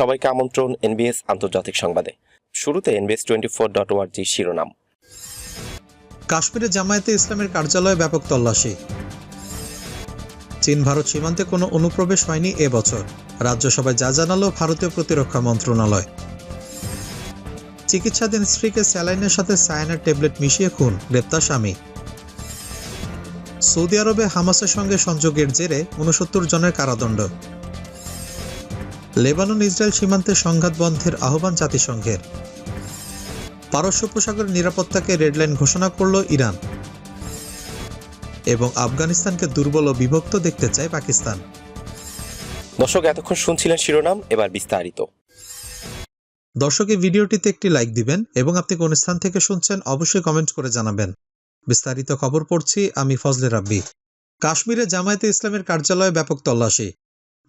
সবাইকে আমন্ত্রণ এনবিএস আন্তর্জাতিক সংবাদে। শুরুতে এনবিএস টোয়েন্টি ফোর ডট ওয়ার্জি শিরোনাম। কাশ্মীরে জামায়াতে ইসলামের কার্যালয়ে ব্যাপক তল্লাশি। চীন ভারত সীমান্তে কোনো অনুপ্রবেশ হয়নি এবছর রাজ্যসভায় যা জানালো ভারতীয় প্রতিরক্ষা মন্ত্রণালয়। চিকিৎসাধীন স্ত্রীকে স্যালাইনের সাথে সায়ানের ট্যাবলেট মিশিয়ে খুন, গ্রেপ্তার স্বামী। সৌদি আরবে হামাসের সঙ্গে সংযোগের জেরে উনসত্তর জনের কারাদণ্ড। লেবানন ইসরায়েল সীমান্তে সংঘাত বন্ধের আহ্বান জাতিসংঘের। পারস্য উপসাগরের নিরাপত্তাকে রেডলাইন ঘোষণা করল ইরান। এবং আফগানিস্তানকে দুর্বল ও বিভক্ত দেখতে চায় পাকিস্তান। দর্শক এতক্ষণ শুনছিলেন শিরোনাম এবার বিস্তারিত। দর্শক এই ভিডিওটিতে একটি লাইক দিবেন এবং আপনি কোন স্থান থেকে শুনছেন অবশ্যই কমেন্ট করে জানাবেন। বিস্তারিত খবর পড়ছি আমি ফজলে রাব্বি। কাশ্মীরে জামায়াতে ইসলামের কার্যালয়ে ব্যাপক তল্লাশি।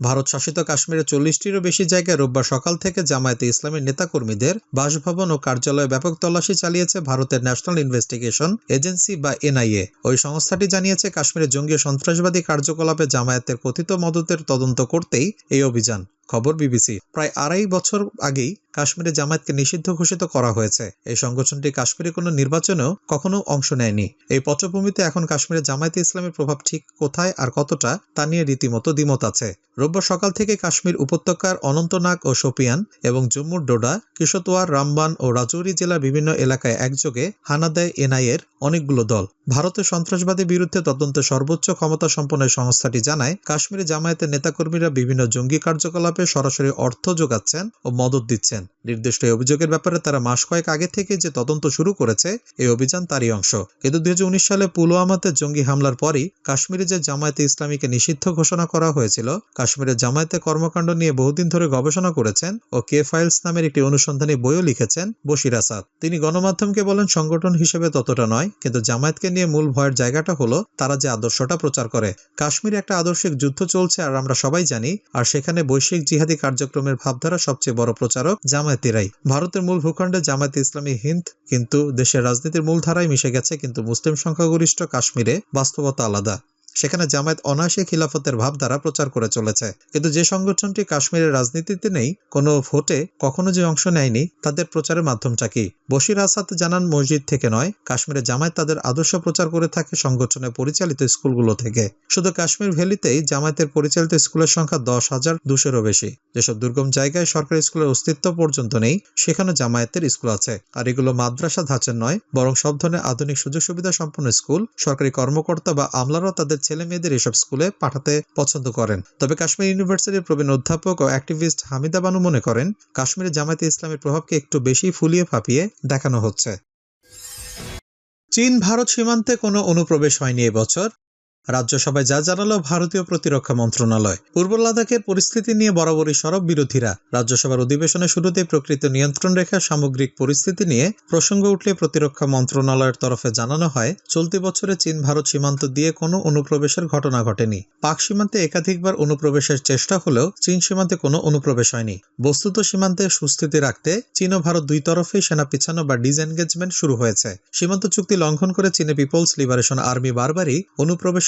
ভারত শাসিত কাশ্মীরে চল্লিশটিরও বেশি জায়গায় রোববার সকাল থেকে জামায়াতে ইসলামের নেতাকর্মীদের বাসভবন ও কার্যালয়ে ব্যাপক তল্লাশি চালিয়েছে ভারতের ন্যাশনাল ইনভেস্টিগেশন এজেন্সি বা এনআইএ। ওই সংস্থাটি জানিয়েছে, কাশ্মীরে জঙ্গি সন্ত্রাসবাদী কার্যকলাপে জামায়াতের কথিত মদতের তদন্ত করতেই এই অভিযান। খবর বিবিসি। প্রায় আড়াই বছর আগেই কাশ্মীরে জামায়াতকে নিষিদ্ধ ঘোষিত করা হয়েছে। এই সংগঠনটি কাশ্মীরে কোনো নির্বাচনেও কখনো অংশ নেয়নি। এই পটভূমিতে এখন কাশ্মীরে জামায়াতে ইসলামের প্রভাব ঠিক কোথায় আর কতটা, তা নিয়ে রীতিমতো দ্বিমত আছে। রোববার সকাল থেকে কাশ্মীর উপত্যকার অনন্তনাগ ও সোপিয়ান এবং জম্মুর ডোডা কিশোতোয়ার রামবান ও রাজৌরি জেলার বিভিন্ন এলাকায় একযোগে হানা দেয় এনআইএর অনেকগুলো দল। ভারতের সন্ত্রাসবাদী বিরুদ্ধে তদন্তে সর্বোচ্চ ক্ষমতা সম্পন্ন সংস্থাটি জানায়, কাশ্মীরে জামায়াতের নেতাকর্মীরা বিভিন্ন জঙ্গি কার্যকলাপে সরাসরি অর্থ যোগাচ্ছেন ও মদত দিচ্ছেন। নির্দিষ্ট এই অভিযোগের ব্যাপারে তারা মাস কয়েক আগে থেকে যে তদন্ত শুরু করেছে, এই অভিযান তারই অংশ। কিন্তু দুই সালে পুলওয়ামাতে জঙ্গি হামলার পরই কাশ্মীরে যে জামায়াতে ইসলামীকে নিষিদ্ধ ঘোষণা করা হয়েছিল কাশ্মীরে জামায়াতে কর্মকাণ্ড নিয়ে বহুদিন ধরে গবেষণা করেছেন ও কে ফাইলস নামের একটি অনুসন্ধানী বইও লিখেছেন বশির আসাদ। তিনি গণমাধ্যমকে বলেন, সংগঠন হিসেবে ততটা নয়, কিন্তু জামায়াতকে নিয়ে মূল ভয়ের জায়গাটা হলো, তারা যে আদর্শটা প্রচার করে। কাশ্মীরে একটা আদর্শিক যুদ্ধ চলছে আর আমরা সবাই জানি, আর সেখানে বৈশ্বিক জিহাদি কার্যক্রমের ভাবধারা সবচেয়ে বড় প্রচারক জামায়াতিরাই। ভারতের মূল ভূখণ্ডে জামায়াতে ইসলামী হিন্দ, কিন্তু দেশের রাজনীতির মূল ধারায় মিশে গেছে কিন্তু মুসলিম সংখ্যাগরিষ্ঠ কাশ্মীরে বাস্তবতা আলাদা। সেখানে জামায়াত অনায়াসে খিলাফতের ভাবধারা প্রচার করে চলেছে। কিন্তু যে সংগঠনটি কাশ্মীরের রাজনীতিতে নেই, কোনো ভোটে কখনো যে অংশ নেয়নি, তাদের প্রচারের মাধ্যমটা কি? বশির আসাদ জানান, মসজিদ থেকে নয়, কাশ্মীরে জামায়াত তাদের আদর্শ প্রচার করে থাকে সংগঠনে পরিচালিত স্কুলগুলো থেকে। শুধু কাশ্মীর ভ্যালিতেই জামায়াতের পরিচালিত স্কুলের সংখ্যা দশ হাজার দুশোরও বেশি। যেসব দুর্গম জায়গায় সরকারি স্কুলের অস্তিত্ব পর্যন্ত নেই সেখানে জামায়াতের স্কুল আছে। আর এগুলো মাদ্রাসা ধাঁচের নয়, বরং সব ধরনের আধুনিক সুযোগ সুবিধা সম্পন্ন স্কুল, সরকারি কর্মকর্তা বা আমলারাও তাদের ছেলে মেয়েদের এসব স্কুলে পাঠাতে পছন্দ করেন। তবে কাশ্মীর ইউনিভার্সিটির প্রবীণ অধ্যাপক ও অ্যাক্টিভিস্ট হামিদা বানু মনে করেন, কাশ্মীরে জামায়াতে ইসলামের প্রভাবকে একটু বেশি ফুলিয়ে ফাঁপিয়ে দেখানো হচ্ছে। চীন ভারত সীমান্তে কোনো অনুপ্রবেশ হয়নি এবছর। রাজ্যসভায় যা জানালো ভারতীয় প্রতিরক্ষা মন্ত্রণালয়। পূর্ব লাদাখের পরিস্থিতি নিয়ে বরাবরই সরব বিরোধীরা। রাজ্যসভার অধিবেশনের শুরুতেই প্রকৃত নিয়ন্ত্রণ রেখার সামগ্রিক পরিস্থিতি নিয়ে প্রসঙ্গ উঠলে প্রতিরক্ষা মন্ত্রণালয়ের তরফে জানানো হয়, চলতি বছরে চীন, ভারত সীমান্ত দিয়ে কোনো অনুপ্রবেশের ঘটনা ঘটেনি। পাক সীমান্তে একাধিকবার অনুপ্রবেশের চেষ্টা হলেও চীন সীমান্তে কোনো অনুপ্রবেশ হয়নি। বস্তুত সীমান্তে সুস্থিতি রাখতে চীন ও ভারত দুই তরফেই সেনা পিছানো বা ডিসএনগেজমেন্ট শুরু হয়েছে। সীমান্ত চুক্তি লঙ্ঘন করে চীনে পিপলস লিবারেশন আর্মি বারবারই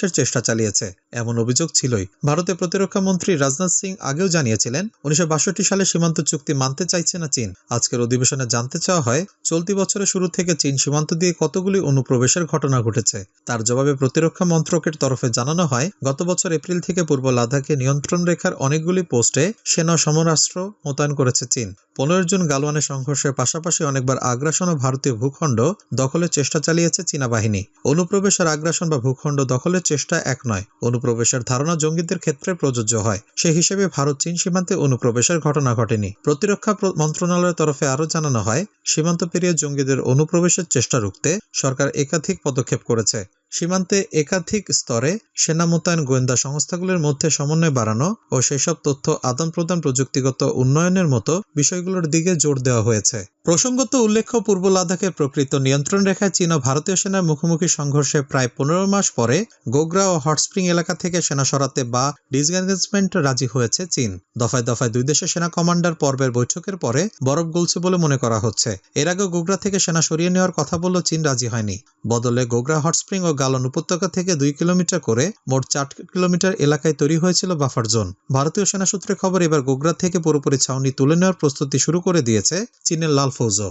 অনুপ্রবেশের চেষ্টা চালিয়েছে। এমন অভিযোগ ছিলই। ভারতের প্রতিরক্ষা মন্ত্রী রাজনাথ সিং আগেও জানিয়েছিলেন, উনিশশো বাষট্টি সালে সীমান্ত চুক্তি মানতে চাইছে না চীন। আজকের অধিবেশনে জানতে চাওয়া হয়, চলতি বছরের শুরু থেকে চীন সীমান্ত দিয়ে কতগুলি অনুপ্রবেশের ঘটনা ঘটেছে। তার জবাবে প্রতিরক্ষা মন্ত্রকের তরফে জানানো হয়, গত বছর এপ্রিল থেকে পূর্ব লাদাখে নিয়ন্ত্রণ রেখার অনেকগুলি পোস্টে সেনা সমরাস্ত্র মোতায়েন করেছে চীন। পনেরো জন গালওয়ানের সংঘর্ষের পাশাপাশি অনেকবার আগ্রাসন ও ভারতীয় ভূখণ্ড দখলের চেষ্টা চালিয়েছে চীনা বাহিনী। অনুপ্রবেশ আর আগ্রাসন বা ভূখণ্ড দখলের চেষ্টা এক নয়। অনুপ্রবেশের ধারণা জঙ্গিদের ক্ষেত্রে প্রযোজ্য হয়। সে হিসেবে ভারত চীন সীমান্তে অনুপ্রবেশের ঘটনা ঘটেনি। প্রতিরক্ষা মন্ত্রণালয়ের তরফে আরও জানানো হয়, সীমান্ত পেরিয়ে জঙ্গিদের অনুপ্রবেশের চেষ্টা রুখতে সরকার একাধিক পদক্ষেপ করেছে। সীমান্তে একাধিক স্তরে সেনা মোতায়েন গোয়েন্দা সংস্থাগুলোর মধ্যে সমন্বয় বাড়ানো ও সেসব তথ্য আদান প্রদান প্রযুক্তিগত উন্নয়নের মতো বিষয়গুলোর দিকে জোর দেওয়া হয়েছে। প্রসঙ্গত উল্লেখ্য, পূর্ব লাদাখের প্রকৃত নিয়ন্ত্রণ রেখায় চীন ও ভারতীয় সেনার মুখোমুখি সংঘর্ষে প্রায় পনেরো মাস পরে গোগ্রা ও হটস্প্রিং এলাকা থেকে সেনা সরাতে বা ডিসএনগেজমেন্ট রাজি হয়েছে চীন। দফায় দফায় দুই দেশের সেনা কমান্ডার পর্বের বৈঠকের পরে বরফ গলছে বলে মনে করা হচ্ছে। এর আগে গোগ্রা থেকে সেনা সরিয়ে নেওয়ার কথা বললেও চীন রাজি হয়নি। বদলে গোগ্রা হটস্প্রিং ও গালন উপত্যকা থেকে দুই কিলোমিটার করে মোট চার কিলোমিটার এলাকায় তৈরি হয়েছিল বাফার জোন। ভারতীয় সেনা সূত্রে খবর, এবার গোগ্রা থেকে পুরোপুরি ছাউনি তুলে নেওয়ার প্রস্তুতি শুরু করে দিয়েছে চীনের লাল ফৌজও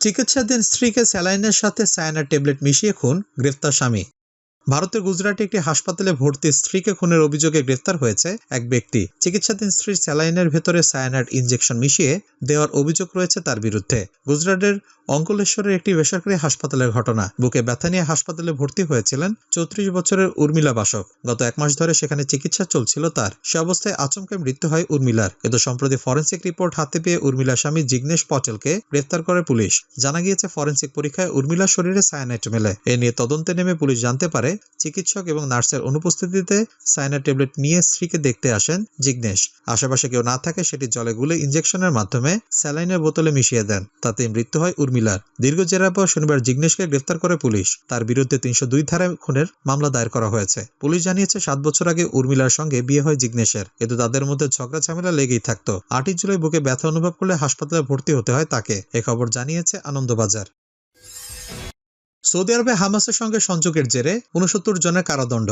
চিকিৎসাধীন স্ত্রীকে স্যালাইনের সাথে সায়ানার ট্যাবলেট মিশিয়ে খুন গ্রেফতার স্বামী। ভারতের গুজরাটে একটি হাসপাতালে ভর্তি স্ত্রীকে খুনের অভিযোগে গ্রেফতার হয়েছে এক ব্যক্তি। চিকিৎসাধীন স্ত্রীর স্যালাইনের ভেতরে সায়ানাইড ইনজেকশন মিশিয়ে দেওয়ার অভিযোগ রয়েছে তার বিরুদ্ধে। গুজরাটের অঙ্কলেশ্বরের একটি বেসরকারি হাসপাতালের ঘটনা। বুকে ব্যথা নিয়ে হাসপাতালে ভর্তি হয়েছিলেন চৌত্রিশ বছরের উর্মিলা বাসক। গত এক মাস ধরে সেখানে চিকিৎসা চলছিল তার। সে অবস্থায় আচমকা মৃত্যু হয় উর্মিলার। কিন্তু সম্প্রতি ফরেন্সিক রিপোর্ট হাতে পেয়ে উর্মিলার স্বামী জিগ্নেশ পটেলকে গ্রেফতার করে পুলিশ। জানা গিয়েছে, ফরেন্সিক পরীক্ষায় উর্মিলার শরীরে সায়ানাইট মেলে। এ নিয়ে তদন্তে নেমে পুলিশ জানতে পারে চিকিৎসক এবং নার্সের অনুপস্থিতিতে সায়ানাইড ট্যাবলেট নিয়ে স্ত্রীকে দেখতে আসেন জিগ্নেশ। আশেপাশে কেউ না থাকে সেটি জলে গুলে ইঞ্জেকশনের মাধ্যমে স্যালাইনের বোতলে মিশিয়ে দেন। তাতে মৃত্যু হয় উর্মিলার। দীর্ঘ জেরার পর শনিবার জিগ্নেশকে গ্রেফতার করে পুলিশ। তার বিরুদ্ধে তিনশো দুই ধারায় খুনের মামলা দায়ের করা হয়েছে। পুলিশ জানিয়েছে, সাত বছর আগে উর্মিলার সঙ্গে বিয়ে হয় জিগ্নেশের। কিন্তু তাদের মধ্যে ঝগড়া ঝামেলা লেগেই থাকতো। আটই জুলাই বুকে ব্যথা অনুভব করলে হাসপাতালে ভর্তি হতে হয় তাকে। এ খবর জানিয়েছে আনন্দবাজার। সৌদি আরবে হামাসের সঙ্গে সংযোগের জেরে উনসত্তর জনের কারাদণ্ড।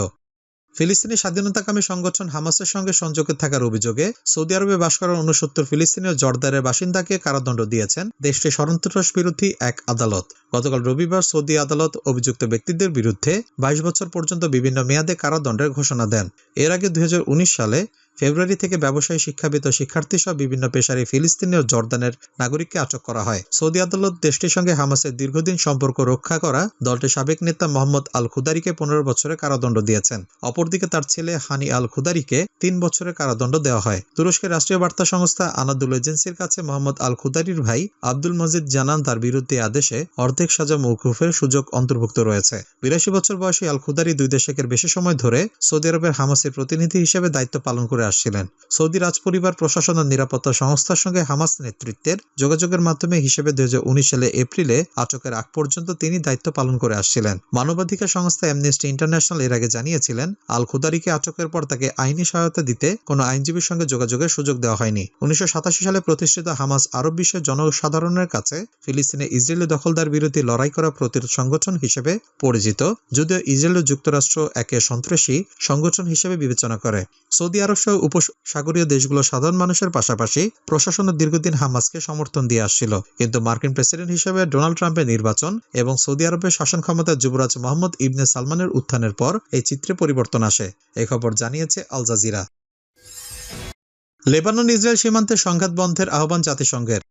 ফিলিস্তিনি স্বাধীনতাকামী সংগঠন হামাসের সঙ্গে সংযোগে থাকার অভিযোগে সৌদি আরবে বাস করা উনসত্তর ফিলিস্তিনি ও জর্দারের বাসিন্দাকে কারাদণ্ড দিয়েছেন দেশটির সন্ত্রাস বিরোধী এক আদালত। গতকাল রবিবার সৌদি আদালত অভিযুক্ত ব্যক্তিদের বিরুদ্ধে বাইশ বছর পর্যন্ত বিভিন্ন মেয়াদে কারাদণ্ডের ঘোষণা দেন। এর আগে দুই হাজার উনিশ সালে ফেব্রুয়ারি থেকে ব্যবসায়ী, শিক্ষাবিদ শিক্ষার্থী সহ বিভিন্ন পেশারে ফিলিস্তিনি ও জর্দানের নাগরিককে আটক করা হয়। সৌদি আদালত দেশটির সঙ্গে হামাসের দীর্ঘদিন সম্পর্ক রক্ষা করা দলটির সাবেক নেতা মোহাম্মদ আল খুদারিকে পনেরো বছরের কারাদণ্ড দিয়েছেন। অপরদিকে তার ছেলে হানি আল খুদারিকে তিন বছরের কারাদণ্ড দেওয়া হয়। তুরস্কের রাষ্ট্রীয় বার্তা সংস্থা আনাদুল এজেন্সির কাছে মোহাম্মদ আল খুদারির ভাই আব্দুল মজিদ জানান, তার বিরুদ্ধে আদেশে অর্ধেক সাজা মৌকুফের সুযোগ অন্তর্ভুক্ত রয়েছে। বিরাশি বছর বয়সী আল খুদারি দুই দশকের বেশি সময় ধরে সৌদি আরবের হামাসের প্রতিনিধি হিসেবে দায়িত্ব পালন করে আসছিলেন। সৌদি রাজপরিবার প্রশাসন ও নিরাপত্তা সংস্থার সঙ্গে হামাস নেতৃত্বের যোগাযোগের মাধ্যমে হিসেবে দুই সালে এপ্রিলে আটকের আগ পর্যন্ত তিনি দায়িত্ব পালন করে আসছিলেন। মানবাধিকার সংস্থা অ্যামনেস্টি ইন্টারন্যাশনাল এর আগে জানিয়েছিলেন আল খুদারিকে আটকের পর তাকে আইনি সহায়তা দিতে কোনো আইনজীবীর সঙ্গে যোগাযোগের সুযোগ দেওয়া হয়নি। উনিশশো সাতাশি সালে প্রতিষ্ঠিত হামাস আরব বিশ্বের জনসাধারণের কাছে ফিলিস্তিনে ইসরায়েলি দখলদার বিরোধী লড়াই করা প্রতিরোধ সংগঠন হিসেবে পরিচিত, যদিও ইসরায়েল ও যুক্তরাষ্ট্র একে সন্ত্রাসী সংগঠন হিসেবে বিবেচনা করে। সৌদি আরব সহ উপসাগরীয় দেশগুলো সাধারণ মানুষের পাশাপাশি প্রশাসনের দীর্ঘদিন হামাসকে সমর্থন দিয়ে আসছিল। কিন্তু মার্কিন প্রেসিডেন্ট হিসেবে ডোনাল্ড ট্রাম্পের নির্বাচন এবং সৌদি আরবের শাসন ক্ষমতায় যুবরাজ মোহাম্মদ ইবনে সালমানের উত্থানের পর এই চিত্রে পরিবর্তন আসে, এ খবর জানিয়েছে আল জাজিরা। লেবানন ইসরায়েল সীমান্তে সংঘাত বন্ধের আহ্বান জাতিসংঘের।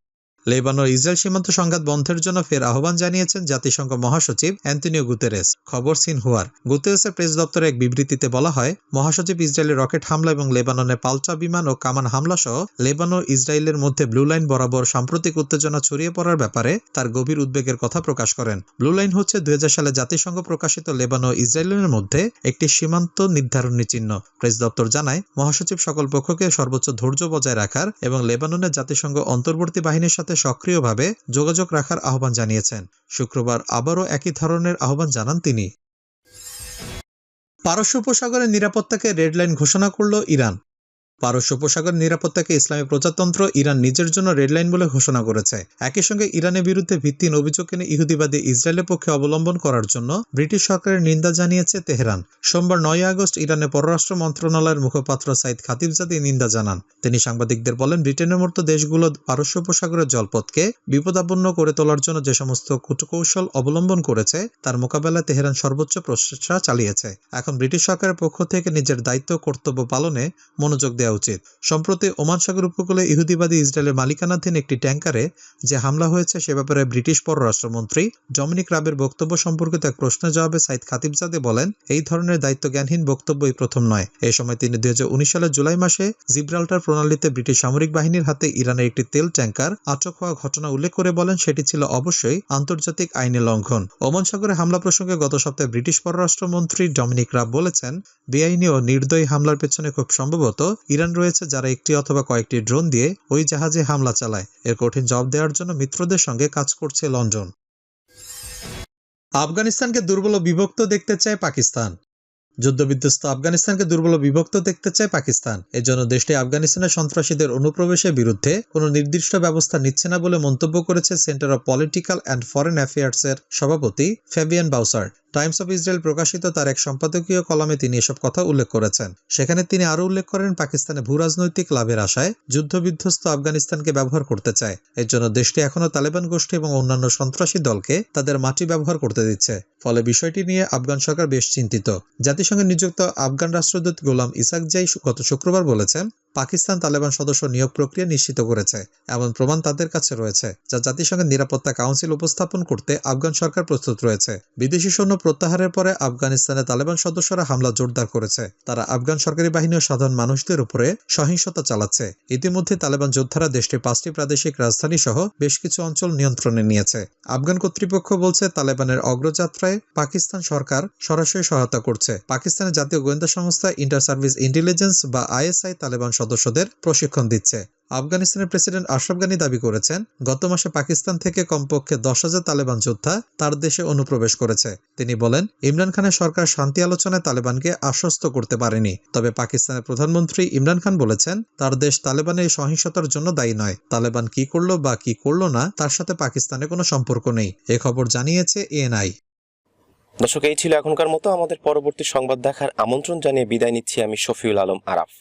লেবানন ইসরায়েল সীমান্ত সংঘাত বন্ধের জন্য ফের আহ্বান জানিয়েছেন জাতিসংঘ মহাসচিব অ্যান্টনিও গুতেরেস, খবর সিনহুয়ার। গুতেরেসের প্রেস দপ্তরে এক বিবৃতিতে বলা হয়, মহাসচিব ইসরায়েলের রকেট হামলা এবং লেবাননের পাল্টা বিমান ও কামান হামলা সহ লেবানন ইসরায়েলের মধ্যে ব্লু লাইন বরাবর সাম্প্রতিক উত্তেজনা ছড়িয়ে পড়ার ব্যাপারে তার গভীর উদ্বেগের কথা প্রকাশ করেন। ব্লু লাইন হচ্ছে দু হাজার সালে জাতিসংঘ প্রকাশিত লেবানন ও ইসরায়েলের মধ্যে একটি সীমান্ত নির্ধারণী চিহ্ন। প্রেস দপ্তর জানায়, মহাসচিব সকল পক্ষকে সর্বোচ্চ ধৈর্য বজায় রাখার এবং লেবাননের জাতিসংঘ অন্তর্বর্তী বাহিনীর সাথে সক্রিয়ভাবে যোগাযোগ রাখার আহ্বান জানিয়েছেন। শুক্রবার আবারও একই ধরনের আহ্বান জানান তিনি। পারস্য উপসাগরের নিরাপত্তাকে রেডলাইন ঘোষণা করল ইরান। পারস্য উপসাগর নিরাপত্তাকে ইসলামী প্রজাতন্ত্র ইরান নিজের জন্য রেড লাইন বলে ঘোষণা করেছে। একই সঙ্গে ইরানের বিরুদ্ধে ভিত্তিহীন অভিযোগ এনে ইহুদিবাদী ইসরায়েলের পক্ষে অবলম্বন করার জন্য ব্রিটিশ সরকারের নিন্দা জানিয়েছে তেহরান। সোমবার নয় আগস্ট ইরানের পররাষ্ট্র মন্ত্রণালয়ের মুখপাত্র সাইদ খাতিবজাদি নিন্দা জানান। তিনি সাংবাদিকদের বলেন, ব্রিটেনের মতো দেশগুলো পারস্য উপসাগরের জলপথকে বিপদাপন্ন করে তোলার জন্য যে সমস্ত কূটকৌশল অবলম্বন করেছে, তার মোকাবেলায় তেহরান সর্বোচ্চ প্রচেষ্টা চালিয়েছে। এখন ব্রিটিশ সরকারের পক্ষ থেকে নিজের দায়িত্ব কর্তব্য পালনে মনোযোগ দেওয়া উচিত। সম্প্রতি ওমান সাগর উপকূলে ইহুদিবাদী ইসরায়েলের মালিকানাধীন একটি ট্যাঙ্কারে যে হামলা হয়েছে, সে ব্যাপারে ব্রিটিশ পররাষ্ট্রমন্ত্রী ডমিনিক রাবের বক্তব্য সম্পর্কিত এক প্রশ্নের জবাবে সাইদ খাতিবজাদে বলেন, এই ধরনের দায়িত্বজ্ঞানহীন বক্তব্যই প্রথম নয়। এই সময় তিনি দুই সালের জুলাই মাসে জিব্রাল্টার প্রণালীতে ব্রিটিশ সামরিক বাহিনীর হাতে ইরানের একটি তেল ট্যাঙ্কার আটক হওয়া ঘটনা উল্লেখ করে বলেন, সেটি ছিল অবশ্যই আন্তর্জাতিক আইনের লঙ্ঘন। ওমান সাগরে হামলা প্রসঙ্গে গত সপ্তাহে ব্রিটিশ পররাষ্ট্রমন্ত্রী ডমিনিক রাব বলেছেন, বেআইনি ও নির্দয়ী হামলার পেছনে খুব সম্ভবত ইরান রয়েছে যারা একটি অথবা কয়েকটি ড্রোন দিয়ে ওই জাহাজে হামলা চালায়। এর কঠিন জবাব দেওয়ার জন্য মিত্রদের সঙ্গে কাজ করছে লন্ডন। আফগানিস্তানকে দুর্বল বিভক্ত দেখতে চায় পাকিস্তান। যুদ্ধবিধ্বস্ত আফগানিস্তানকে দুর্বল বিভক্ত দেখতে চায় পাকিস্তান। এজন্য দেশটি আফগানিস্তানের সন্ত্রাসীদের অনুপ্রবেশের বিরুদ্ধে কোনো নির্দিষ্ট ব্যবস্থা নিচ্ছে না বলে মন্তব্য করেছে centre of political and foreign অ্যাফেয়ার্সের সভাপতি Fabien Baussart Times of Israel প্রকাশিত তার এক সম্পাদকীয় কলামে তিনি এসব কথা উল্লেখ করেছেন। সেখানে তিনি আরও উল্লেখ করেন, পাকিস্তানে ভূরাজনৈতিক লাভের আশায় যুদ্ধবিধ্বস্ত আফগানিস্তানকে ব্যবহার করতে চায়। এর জন্য দেশটি এখনও তালেবান গোষ্ঠী এবং অন্যান্য সন্ত্রাসী দলকে তাদের মাটি ব্যবহার করতে দিচ্ছে। ফলে বিষয়টি নিয়ে আফগান সরকার বেশ চিন্তিত। জাতিসংঘে নিযুক্ত আফগান রাষ্ট্রদূত গোলাম ইসাকজাই গত শুক্রবার বলেছেন পাকিস্তান তালেবান সদস্য নিয়োগ প্রক্রিয়া নিশ্চিত করেছে, এমন প্রমাণ তাদের কাছে রয়েছে, যা জাতিসংঘের নিরাপত্তা কাউন্সিল উপস্থাপন করতে আফগান সরকার প্রস্তুত রয়েছে। বিদেশি সৈন্য প্রত্যাহারের পরে আফগানিস্তানে তালেবান সদস্যরা হামলা জোরদার করেছে। তারা আফগান সরকারি বাহিনী ও সাধারণ মানুষদের উপরে সহিংসতা চালাচ্ছে। ইতিমধ্যে তালেবান যোদ্ধারা দেশটির পাঁচটি প্রাদেশিক রাজধানী সহ বেশ কিছু অঞ্চল নিয়ন্ত্রণে নিয়েছে। আফগান কর্তৃপক্ষ বলছে, তালেবানের অগ্রযাত্রায় পাকিস্তান সরকার সরাসরি সহায়তা করছে। পাকিস্তানের জাতীয় গোয়েন্দা সংস্থা ইন্টার সার্ভিস ইন্টেলিজেন্স বা আইএসআই তালেবান সদস্যদের প্রশিক্ষণ দিচ্ছে। আফগানিস্তানের প্রেসিডেন্ট আশরাফ গানি দাবি করেছেন, গত মাসে পাকিস্তান থেকে কমপক্ষে দশ হাজার তালেবান যোদ্ধা তার দেশে অনুপ্রবেশ করেছে। তিনি বলেন, ইমরান খানের সরকার শান্তি আলোচনায় তালেবানকে আশ্বস্ত করতে পারেনি। তবে পাকিস্তানের প্রধানমন্ত্রী ইমরান খান বলেছেন, তার দেশ তালেবানের সহিংসতার জন্য দায়ী নয়। তালেবান কি করল বা কি করল না, তার সাথে পাকিস্তানের কোনো সম্পর্ক নেই। এ খবর জানিয়েছে এএনআই। দর্শক, এই ছিল এখনকার মতো। আমাদের পরবর্তী সংবাদ দেখার আমন্ত্রণ জানিয়ে বিদায় নিচ্ছি আমি শফিউল আলম আরাফ।